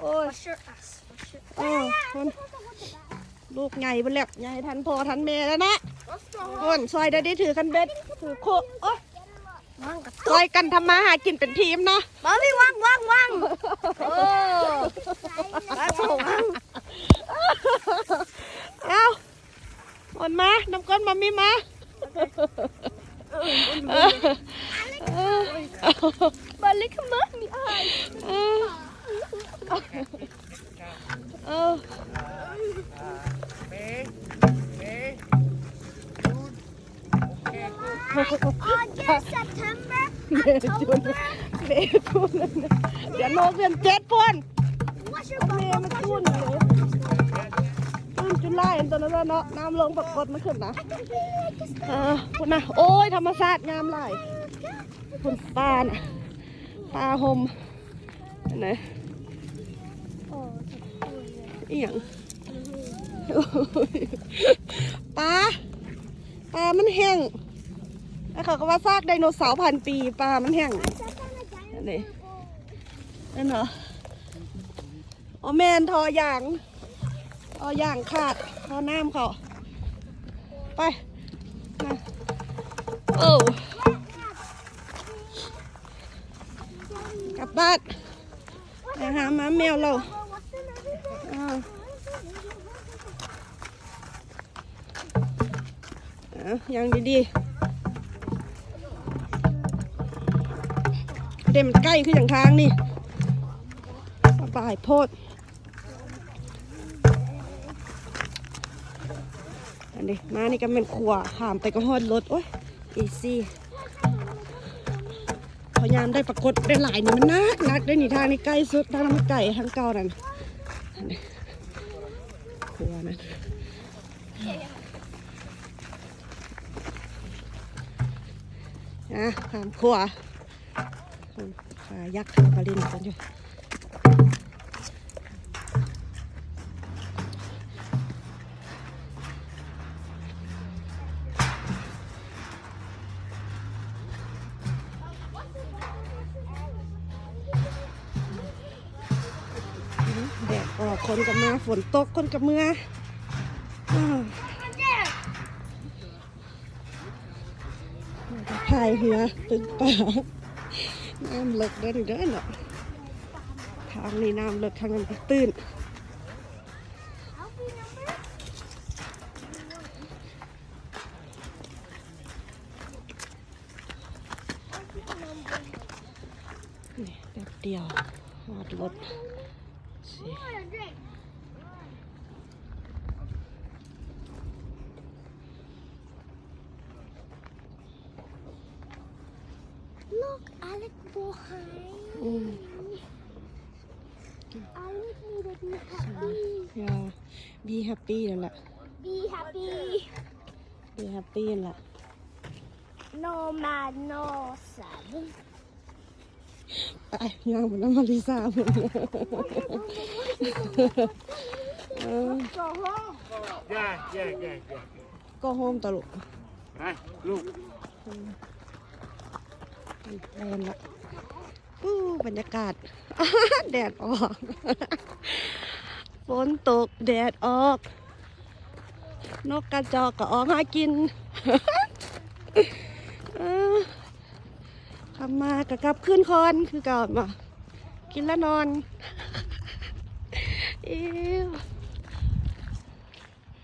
โอ้ย Wash your ass. Wash your เออคนลูกใหญ่ไปแล้วใหญ่ทันพ่อทันแม่แล้วนะคนซอยได้ได้ถือกันเบ็ดถือโคโอ้ยซอยกันทำมาหากินเป็นทีมเนาะ Mommy, wang, wang, wang. Oh. That's a wang. เอาหมดมาน้ำก้นมามีมาเออเออ Balik ke mommy. Ay. เออเอ August, September, เบจุนเบจุนเดี๋ยวโนเดือนเจ็ดพน Wash your เม butt. มันจุนเลยจุนจุนไล่ตอนนั้นเนาะน้ำลงปรากฏมันขึ้นนะเออพุ่นะโอ้ยธรรมชาติงามหลายพุ่นปลาน่ะปลาหมอันไหน อีหยังโอ้ยปลาปลามันแห้งแล้วเขาก็ว่าซากไดโนเสาร์พันปีปลามันแห้งอันนี้นั่นเหรออ๋อแมนทออย่างทออย่างขาดทอน้ำเขาไปมาโอ้กลับบ้านไปหาหมาแมวเรา ย่างดีๆเด็มนใกล้ขึ้นอย่างทางนี่สบายโพดอันนี้มานี่ก็เป็นขวขามไปก็ฮอดรถโอ้ยอีซี่พยายามได้ปรากฏได้หลายนี่มันนักนักได้หนีทางนี้ใกล้สุดทางน้ำไก่ทางเก่านั่นอันนี้ขวนั่น นะขามขวขายักษ์ขาปลาลินกันอยู่แดดออกคนกับมาฝนตกคนกับเมื่ออ้าว พายเรือตึงป่าน้ำเลิกเดินเดินเนาะทางนี้น้ำเลิกทางนั้นตื้นนี่แป๊บเดียวหอดรถสิ Look, Alec Bohai. อืม Alec need to be happy. อย่า be happy นั่นแหละ Be happy. be happy นั่นแหละ No mad, no sad. ไปย่างเหมือนน้ำมาริซาเหมือนเออ Go home. Yeah, yeah, yeah, yeah. ก็โฮมตลก Right, look. แรงละอู้บรรยากาศ แดดออก ฝนตกแดดออก นกกระจอกก็ออกหากินเออขับมากกลับขึ้นคอนคือเก่ามากินแล้วนอนเอ๊ะ